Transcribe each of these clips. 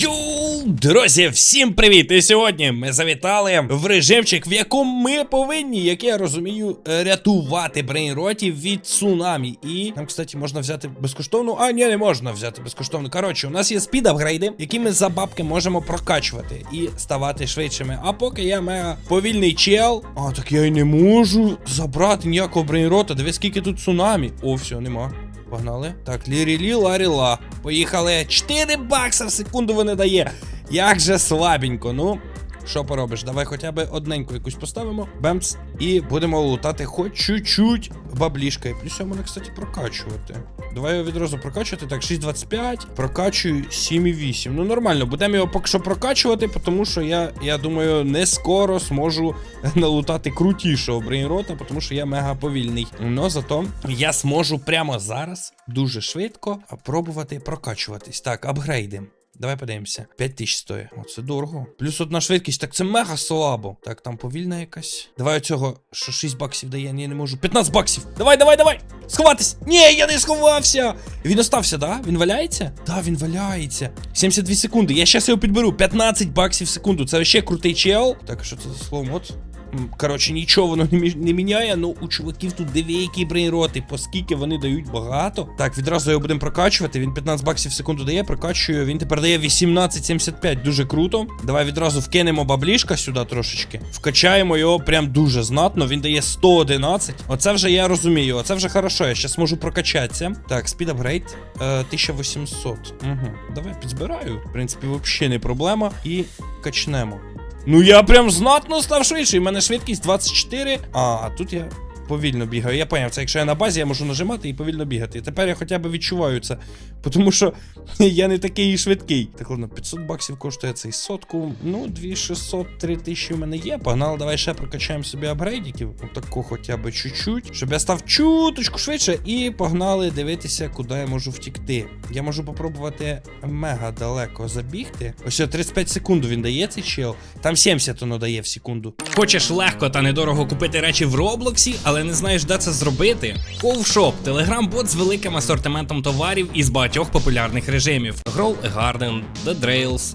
Йоу, друзі, всім привіт! І сьогодні ми завітали в режимчик, в якому ми повинні, як я розумію, е, рятувати брейнротів від цунамі. І нам, кстати, можна взяти безкоштовну. А, ні, не можна взяти безкоштовну. Коротше, у нас є спід апгрейди, які ми за бабки можемо прокачувати і ставати швидшими. А поки я мега повільний чел. А, так я й не можу забрати ніякого брейнрота. Дивись, скільки тут цунамі. О, все, нема. Погнали. Так, лірілі, ларіла. Поїхали. 4 бакса в секунду вони дає. Як же слабенько. Ну, що поробиш? Давай хоча б одненьку якусь поставимо. Бемц. І будемо лутати хоч чуть-чуть баблішка. І плюс мене, кстати, прокачувати. Давай його відразу прокачувати. Так, 6.25. Прокачую 7.8. Ну, нормально, будемо його поки що прокачувати, тому що я, я думаю, не скоро зможу налутати крутішого брейнрота, тому що я мега повільний. Но зато я зможу прямо зараз дуже швидко пробувати прокачуватись. Так, апгрейди. Давай подивимося. 5 тисяч. О, це дорого. Плюс одна швидкість, так це мега слабо. Так, там повільна якась. Давай оцього, що 6 баксів дає, ні, не можу. 15 баксів. Давай, давай, давай. Сховатись. Ні, я не сховався. Він остався, да? Він валяється? Да, він валяється. 72 секунди. Я щас його підберу. 15 баксів в секунду. Це ще крутий чел. Так, що це за слово мод? Коротше, нічого воно не, міняє, ну у чуваків тут деякі брейнроти, оскільки вони дають багато. Так, відразу його будемо прокачувати. Він 15 баксів в секунду дає, прокачую. Він тепер дає 18,75. Дуже круто. Давай відразу вкинемо баблішка сюди трошечки. Вкачаємо його прям дуже знатно. Він дає 111. Оце вже я розумію. Оце вже хорошо. Я зараз можу прокачатися. Так, спід апгрейд е, 1800. Угу. Давай підзбираю. В принципі, взагалі не проблема. І качнемо. Ну я прям знатно став швидший. У мене швидкість 24. А, а тут я повільно бігаю. Я поняв, це якщо я на базі, я можу нажимати і повільно бігати. І Тепер я хоча б відчуваю це. Тому що я не такий швидкий. Так, ладно, 500 баксів коштує цей сотку. Ну, 2600, 3000 у мене є. Погнали, давай ще прокачаємо собі апгрейдиків. Отако хоча б чуть-чуть. Щоб я став чуточку швидше. І погнали дивитися, куди я можу втікти. Я можу попробувати мега далеко забігти. Ось 35 секунд він дає цей чел. Там 70 воно дає в секунду. Хочеш легко та недорого купити речі в Роблоксі, але не знаєш, де це зробити? Ковшоп телеграм-бот з великим асортиментом товарів із багатьох популярних режимів: Grow a Garden, The Drails,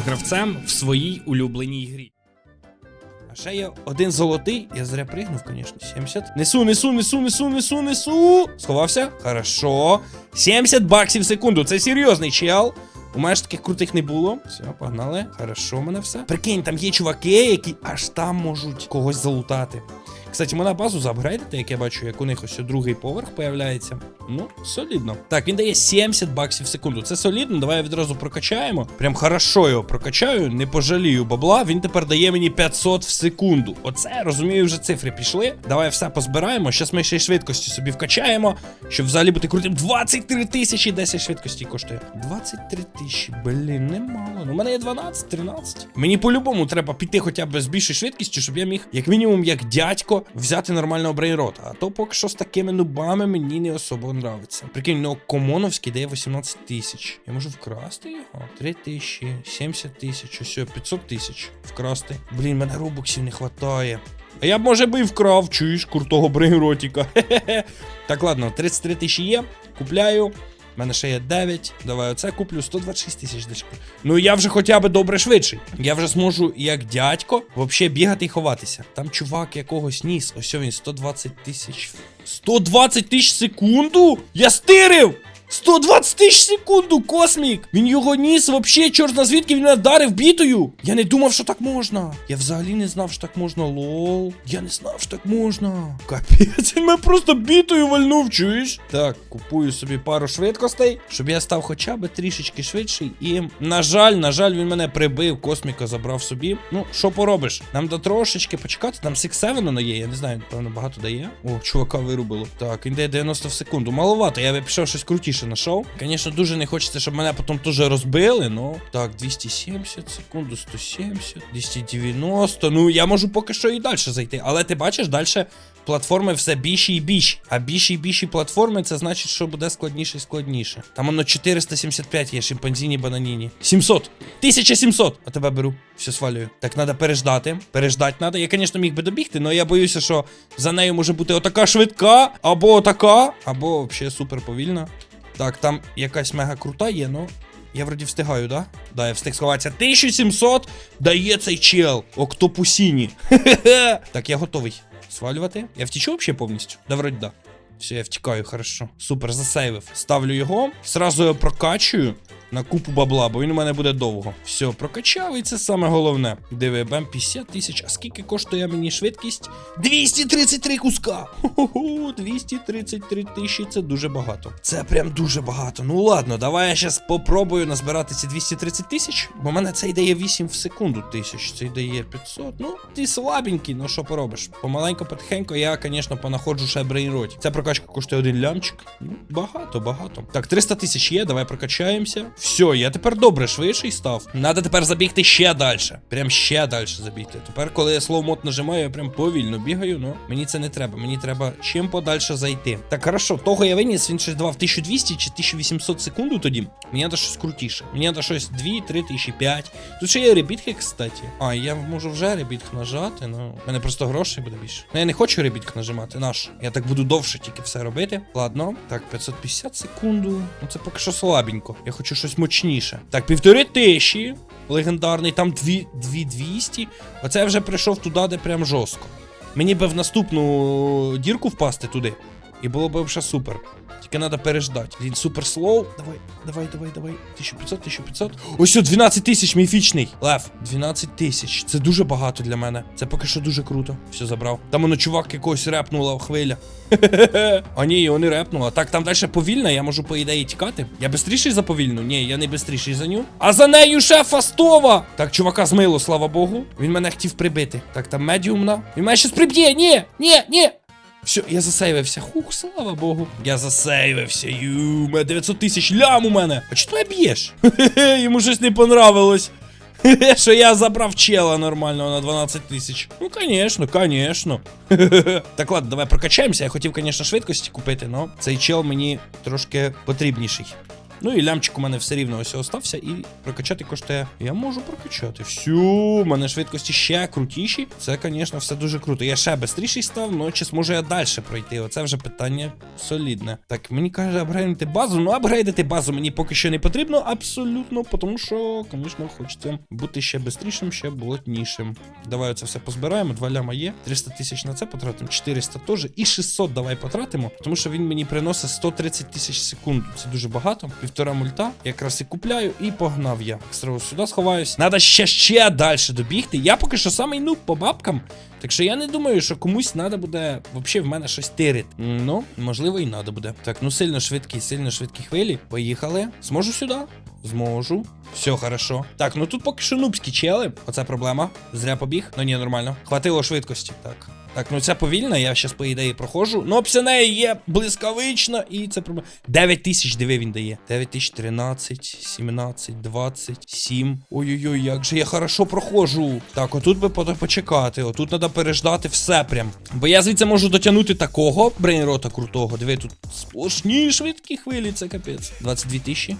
гравцем в своїй улюбленій грі. А ще є один золотий. Я зря пригнув, звісно. 70. Несу, несу, несу, несу, несу, несу. Сховався? Хорошо. 70 баксів в секунду. Це серйозний чел. У мене ж таких крутих не було. Все, погнали. Хорошо, у мене все. Прикинь, там є чуваки, які аж там можуть когось залутати. Кстати, можна базу заапгрейдити, як я бачу, як у них ось другий поверх появляється. Ну, солідно. Так, він дає 70 баксів в секунду. Це солідно. Давай відразу прокачаємо. Прям хорошо його прокачаю, не пожалію бабла. Він тепер дає мені 500 в секунду. Оце розумію, вже цифри пішли. Давай все позбираємо. Щас ми ще й швидкості собі вкачаємо, щоб взагалі бути крутим. 23 тисячі 10 швидкості коштує. 23 тисячі, блін, немало. Ну, у мене є 12, 13. Мені по-любому треба піти хоча б з більшою швидкістю, щоб я міг, як мінімум, як дядько, взяти нормального брейнрота. А то поки що з такими нубами мені не особо нравиться. Прикинь, ну комоновський дає 18 тисяч. Я можу вкрасти його? 3 тисячі, 70 тисяч, ось 500 тисяч. Вкрасти. Блін, мене робоксів не хватає. А я б, може би і вкрав, чуєш, крутого брейнротіка. Так, ладно, 33 тисячі є. Купляю. У мене ще є 9. Давай оце куплю 126 тисяч дешево. Ну я вже хоча б добре швидший. Я вже зможу, як дядько, взагалі бігати і ховатися. Там чувак якогось ніс. Ось він 120 тисяч. 120 тисяч секунду? Я стирив! 120 тисяч секунду, космік! Він його ніс, вообще, чорт звідки він мене вдарив бітою. Я не думав, що так можна. Я взагалі не знав, що так можна. Лол. Я не знав, що так можна. Капець, він мене просто бітою вальнув, чуєш? Так, купую собі пару швидкостей, щоб я став хоча б трішечки швидший. І, на жаль, на жаль, він мене прибив, косміка забрав собі. Ну, що поробиш? Нам до трошечки почекати. Там 6-7 воно є, я не знаю, напевно, багато дає. О, чувака вирубило. Так, він дає 90 в секунду. Маловато, я би пішов щось крутіше швидше знайшов. Звісно, дуже не хочеться, щоб мене потім теж розбили, ну. Так, 270 секунду, 170, 290. Ну, я можу поки що і далі зайти. Але ти бачиш, далі платформи все більші і більші. А більші і більші платформи, це значить, що буде складніше і складніше. Там воно 475 є, шимпанзіні, бананіні. 700. 1700. А тебе беру. Все свалюю. Так, треба переждати. Переждати треба. Я, звісно, міг би добігти, але я боюся, що за нею може бути отака швидка, або отака, або взагалі супер повільна. Так, там якась мега крута є, ну. Я вроді встигаю, да? Да, я встиг сховатися. 1700 дає цей чел. Октопусіні. Так, я готовий. Свалювати. Я втічу взагалі повністю? Да, вроді да. Все, я втікаю, хорошо. Супер, засейвив. Ставлю його. Сразу його прокачую на купу бабла, бо він у мене буде довго. Все, прокачав, і це саме головне. Диви, бем 50 тисяч. А скільки коштує мені швидкість? 233 куска! Хо-хо-хо, 233 тисячі це дуже багато. Це прям дуже багато. Ну ладно, давай я зараз попробую назбирати ці 230 тисяч, бо мене це дає 8 в секунду тисяч, це дає 500. Ну, ти слабенький, ну що поробиш? Помаленько, потихенько я, звісно, понаходжу ще брейнроті. Ця прокачка коштує один лямчик. Ну, багато, багато. Так, 300 тисяч є, давай прокачаємося. Все, я тепер добре швидший став. Надо тепер забігти ще далі. Прям ще далі забігти. Тепер, коли я слово мод нажимаю, я прям повільно бігаю, ну мені це не треба. Мені треба чим подальше зайти. Так, хорошо, того я виніс, він щось давав 1200 чи 1800 секунду тоді. Мені треба щось крутіше. Мені треба щось 2, 3 тисячі, 5. Тут ще є ребітки, кстати. А, я можу вже ребітк нажати, ну. в мене просто грошей буде більше. Ну я не хочу ребітк нажимати, наш. Я так буду довше тільки все робити. Ладно, так, 550 секунду. Ну це поки що слабенько. Я хочу щось мощніше. Так, півтори тисячі. Легендарний, там дві, дві 200. Оце я вже прийшов туди, де прям жорстко. Мені би в наступну дірку впасти туди. І було б вже супер. Тільки треба переждати. Він супер слоу. Давай, давай, давай, давай. 1500, 1500. Ось о, 12 тисяч міфічний. Лев, 12 тисяч. Це дуже багато для мене. Це поки що дуже круто. Все забрав. Там воно чувак якогось репнула в хвиля. А ні, його не репнула. Так, там далі повільна, я можу, по ідеї, тікати. Я бистріший за повільну? Ні, я не бистріший за ню. А за нею ще фастова! Так, чувака змило, слава Богу. Він мене хотів прибити. Так, там медіумна. Він мене щас приб'є. Ні, ні, ні. Все, я засейвився. Хух, слава Богу. Я засейвився. Ю, у мене 900 тисяч лям у мене. А чого ти б'єш? Йому щось не понравилось. Що я забрав чела нормального на 12 тисяч. Ну, конечно, конечно. Так ладно, давай прокачаємося. Я хотів, звісно, швидкості купити, але цей чел мені трошки потрібніший. Ну і лямчик у мене все рівно ось остався, і прокачати коштує. Я можу прокачати. Всю, у мене швидкості ще крутіші. Це, звісно, все дуже круто. Я ще швидший став, ну чи зможу я далі пройти? Оце вже питання солідне. Так, мені каже, апгрейдити базу. Ну, апгрейдити базу мені поки що не потрібно, абсолютно, тому що, звісно, хочеться бути ще швидшим, ще болотнішим. Давай оце все позбираємо. Два ляма є. 300 тисяч на це потратимо, 400 теж. І 600 давай потратимо, тому що він мені приносить 130 тисяч секунд. Це дуже багато. Півтора мульта. Якраз і купляю, і погнав я. Сразу сюди сховаюсь. Надо ще ще далі добігти. Я поки що самий нуб по бабкам. Так що я не думаю, що комусь треба буде взагалі в мене щось тирити. Ну, можливо, і треба буде. Так, ну сильно швидкі, сильно швидкі хвилі. Поїхали. Зможу сюди? Зможу. Все хорошо. Так, ну тут поки що нубські чели. Оце проблема. Зря побіг. Ну ні, нормально. Хватило швидкості. Так. Так, ну ця повільна, я зараз, по ідеї, проходжу. Ну, неї є блискавична, і це проблема. 9 тисяч, диви, він дає. 9 тисяч 13, 17, 27. Ой-ой-ой, як же я хорошо проходжу. Так, отут би по- почекати. Отут треба переждати все прям. Бо я звідси можу дотягнути такого брейнрота крутого. Диви, тут сплошні швидкі хвилі, це капець. 22 тисячі.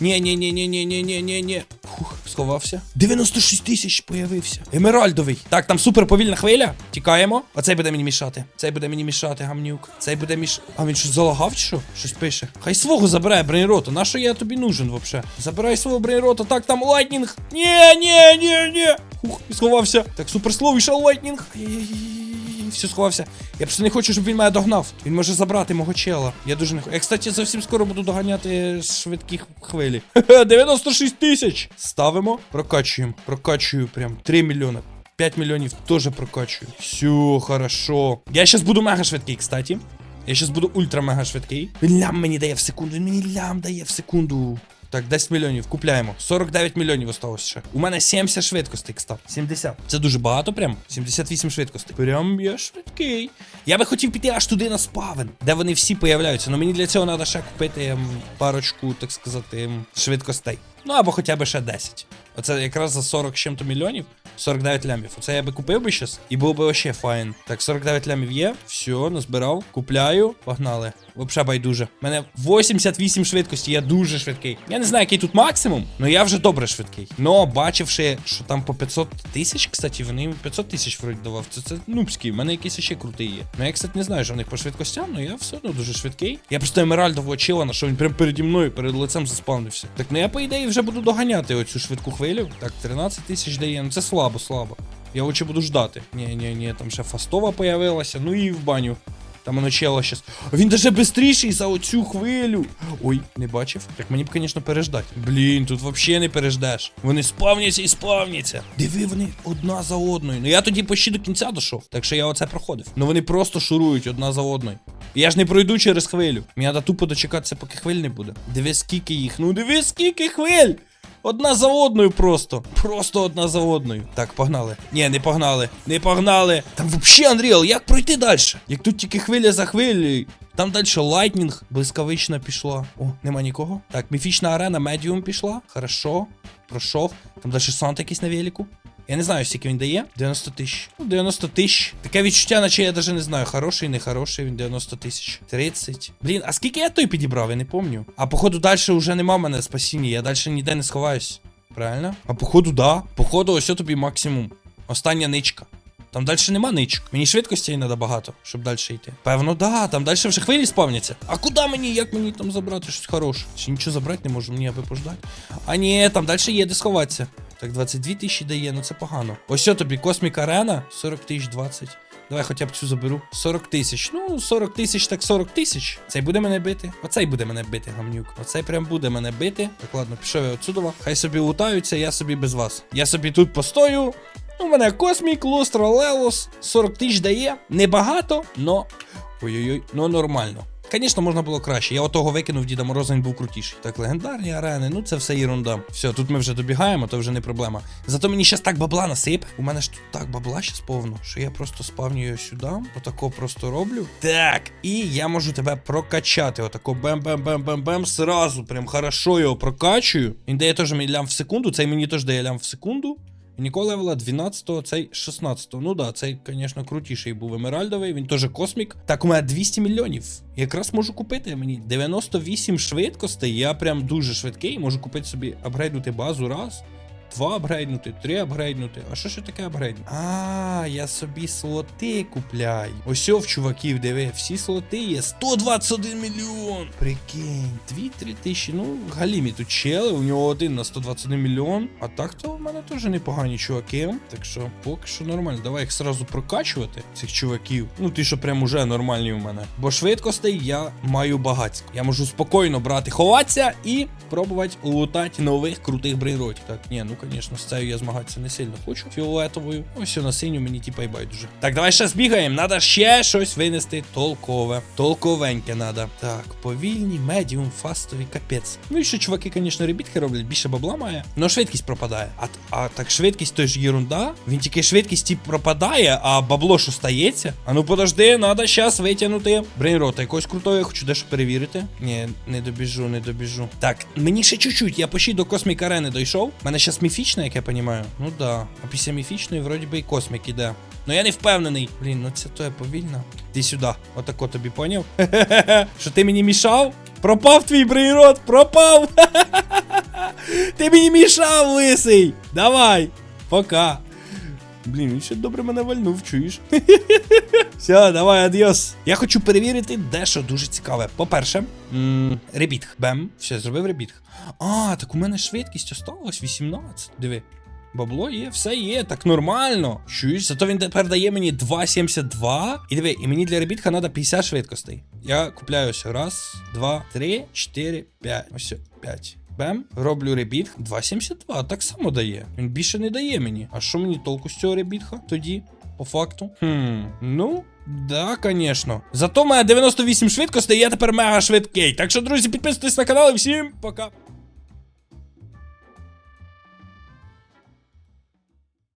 Ні, ні, ні, ні, ні, ні, ні, ні, ні. Фух, сховався. 96 тисяч появився. Емеральдовий. Так, там супер повільна хвиля. Тікаємо. Оцей буде мені мішати. Цей буде мені мішати, гамнюк. Цей буде міш. А він щось залагав чи що? Щось пише. Хай свого забирає брейнрота. На що я тобі нужен вообще? Забирай свого брейнрота. Так, там лайтнінг. Ні, ні, ні, ні. Хух, сховався. Так, суперслоу, ще лайтнінг. Ай-яй-яй-яй. Все сховався. Я просто не хочу, щоб він мене догнав. Він може забрати мого чела. Я дуже не хочу. Я, кстати, зовсім скоро буду доганяти швидкі хвилі. 96 тисяч. Ставимо, прокачуємо. Прокачую прям 3 мільйони. 5 мільйонів теж прокачую. Все, хорошо. Я зараз буду мега швидкий, кстати. Я зараз буду ультра мега швидкий. Він лям мені дає в секунду. Він мені лям дає в секунду. Так, 10 мільйонів, купляємо. 49 мільйонів осталось ще. У мене 70 швидкостей, кстати. 70. Це дуже багато прям. 78 швидкостей. Прям я швидкий. Я би хотів піти аж туди на спавен, де вони всі появляються. Але мені для цього треба ще купити ем, парочку, так сказати, ем, швидкостей. Ну або хоча б ще 10. Оце якраз за 40 чим-то мільйонів. 49 лямів. Оце я би купив би щас і було би вообще файн. Так, 49 лямів є. Все, назбирав. Купляю. Погнали. Вообще байдуже. У мене 88 швидкості, я дуже швидкий. Я не знаю, який тут максимум, але я вже добре швидкий. Но бачивши, що там по 500 тисяч, кстати, вони їм 500 тисяч вроді давав. Це, це нубський, в мене якийсь ще крутий є. Ну я, кстати, не знаю, що в них по швидкостям, але я все одно дуже швидкий. Я просто емеральдового чила, що він прямо переді мною, перед лицем заспавнився. Так, ну я по ідеї вже буду доганяти оцю швидку хвилю. Так, 13 тисяч дає. Ну це слабо, слабо. Я очі буду ждати. Ні, там ще фастова появилася, ну і в баню. Там воно чело щас. Він даже бистріший за оцю хвилю. Ой, не бачив. Так мені б, звісно, переждати. Блін, тут взагалі не переждеш. Вони спавняться і спавняться. Диви, вони одна за одною. Ну я тоді почти до кінця дійшов. Так що я оце проходив. Ну вони просто шурують одна за одною. І Я ж не пройду через хвилю. Мені треба тупо дочекатися, поки хвиль не буде. Диви, скільки їх. Ну диви, скільки хвиль! Одна за одною просто. Просто одна за одною. Так, погнали. Ні, не погнали. Не погнали. Там взагалі, Unreal, як пройти далі? Як тут тільки хвиля за хвилею. Там далі лайтнінг, блискавична пішла. О, нема нікого. Так, міфічна арена, медіум пішла. Хорошо. Пройшов. Там далі Санта якийсь на велику. Я не знаю, скільки він дає. 90 тисяч. Ну, 90 тисяч. Таке відчуття, наче я навіть не знаю, хороший, не хороший, він 90 тисяч. 30. Блін, а скільки я той підібрав, я не пам'ятаю. А походу далі вже нема мене спасіння, я далі ніде не сховаюсь. Правильно? А походу, да. Походу, ось тобі максимум. Остання ничка. Там далі нема ничок. Мені швидкості треба багато, щоб далі йти. Певно, да, там далі вже хвилі спавняться. А куди мені? Як мені там забрати щось хороше? Чи нічого забрати не можу, мені аби пождати. А ні, там далі є де сховатися. Так, 22 тисячі дає, ну це погано. Ось що тобі, Космік Арена, 40 тисяч 20. Давай хоча б цю заберу. 40 тисяч. Ну, 40 тисяч, так 40 тисяч. Цей буде мене бити. Оцей буде мене бити, гамнюк. Оцей прям буде мене бити. Так, ладно, пішов я отсюда. Хай собі лутаються, я собі без вас. Я собі тут постою. У мене Космік, Лустро, Лелос. 40 тисяч дає. Небагато, но. Ой-ой-ой, ну нормально. Звісно, можна було краще. Я отого викинув Діда Мороза, він був крутіший. Так, легендарні арени, ну це все ерунда. Все, тут ми вже добігаємо, то вже не проблема. Зато мені щас так бабла насип. У мене ж тут так бабла щас повно, що я просто спавнюю сюди, отако просто роблю. Так, і я можу тебе прокачати. Отако бем-бем-бем-бем-бем. Сразу прям хорошо його прокачую. Він дає теж мені лям в секунду, цей мені теж дає лям в секунду. Ніколи левела 12-го, цей 16-го. Ну да, цей, звісно, крутіший був емеральдовий, він теж космік. Так, у мене 200 мільйонів. Якраз можу купити мені 98 швидкостей. Я прям дуже швидкий. Можу купити собі апгрейднути базу раз. Два апгрейднути, три апгрейднути. А що ще таке апгрейднути? А, я собі слоти купляю. Ось в чуваків, диви, всі слоти є. 121 мільйон. Прикинь, 2-3 тисячі. Ну, галімі тут чели, у нього один на 121 мільйон. А так то в мене теж непогані чуваки. Так що, поки що нормально. Давай їх сразу прокачувати, цих чуваків. Ну, ті, що прям уже нормальні у мене. Бо швидкостей я маю багатсько. Я можу спокійно брати, ховатися і пробувати лутати нових крутих брейротів. Так, ні, ну з цією я змагатися не сильно хочу. Фіолетовою. Ось на синю мені типа й байдуже. Так, давай ще збігаємо. Надо ще щось винести толкове. Толковеньке надо. Так, повільні, медіум, фастові, капець. Ну і ще чуваки, звісно, ребітки роблять, більше бабла має. Ну швидкість пропадає. А, а так швидкість то ж єрунда. Він тільки швидкість тип пропадає, а бабло що стається. А ну подожди, надо щас витягнути. Брейнрота, якогось крутого я хочу дещо перевірити. Ні, не добіжу, не добіжу. Так, мені ще чуть-чуть, я почти до космік арени дійшов. Мене зараз міфічна, як я розумію. Ну да. А після міфічної, вроді би, і космік іде. Ну я не впевнений. Блін, ну це то я повільно. Ти сюди. Отако тобі поняв? Що ти мені мішав? Пропав твій брейрот, пропав! Ти мені мішав, лисий! Давай! Пока! Блін, він ще добре мене вальнув, чуєш? Все, давай, адіос. Я хочу перевірити дещо дуже цікаве. По-перше, ребітх. Бем. Все, зробив ребітх. А, так у мене швидкість осталась 18. Диви. Бабло є, все є, так нормально. Чуєш? Зато він тепер дає мені 2,72. І диви, і мені для ребітка треба 50 швидкостей. Я купляю ось раз, два, три, чотири, п'ять. Ось п'ять. Бем, роблю ребітх. 2,72, так само дає. Він більше не дає мені. А що мені толку з цього ребітха тоді? По факту. Хм, ну. Да, звісно. Зато має мене 98 швидкостей, і я тепер мега швидкий. Так що, друзі, підписуйтесь на канал і всім пока.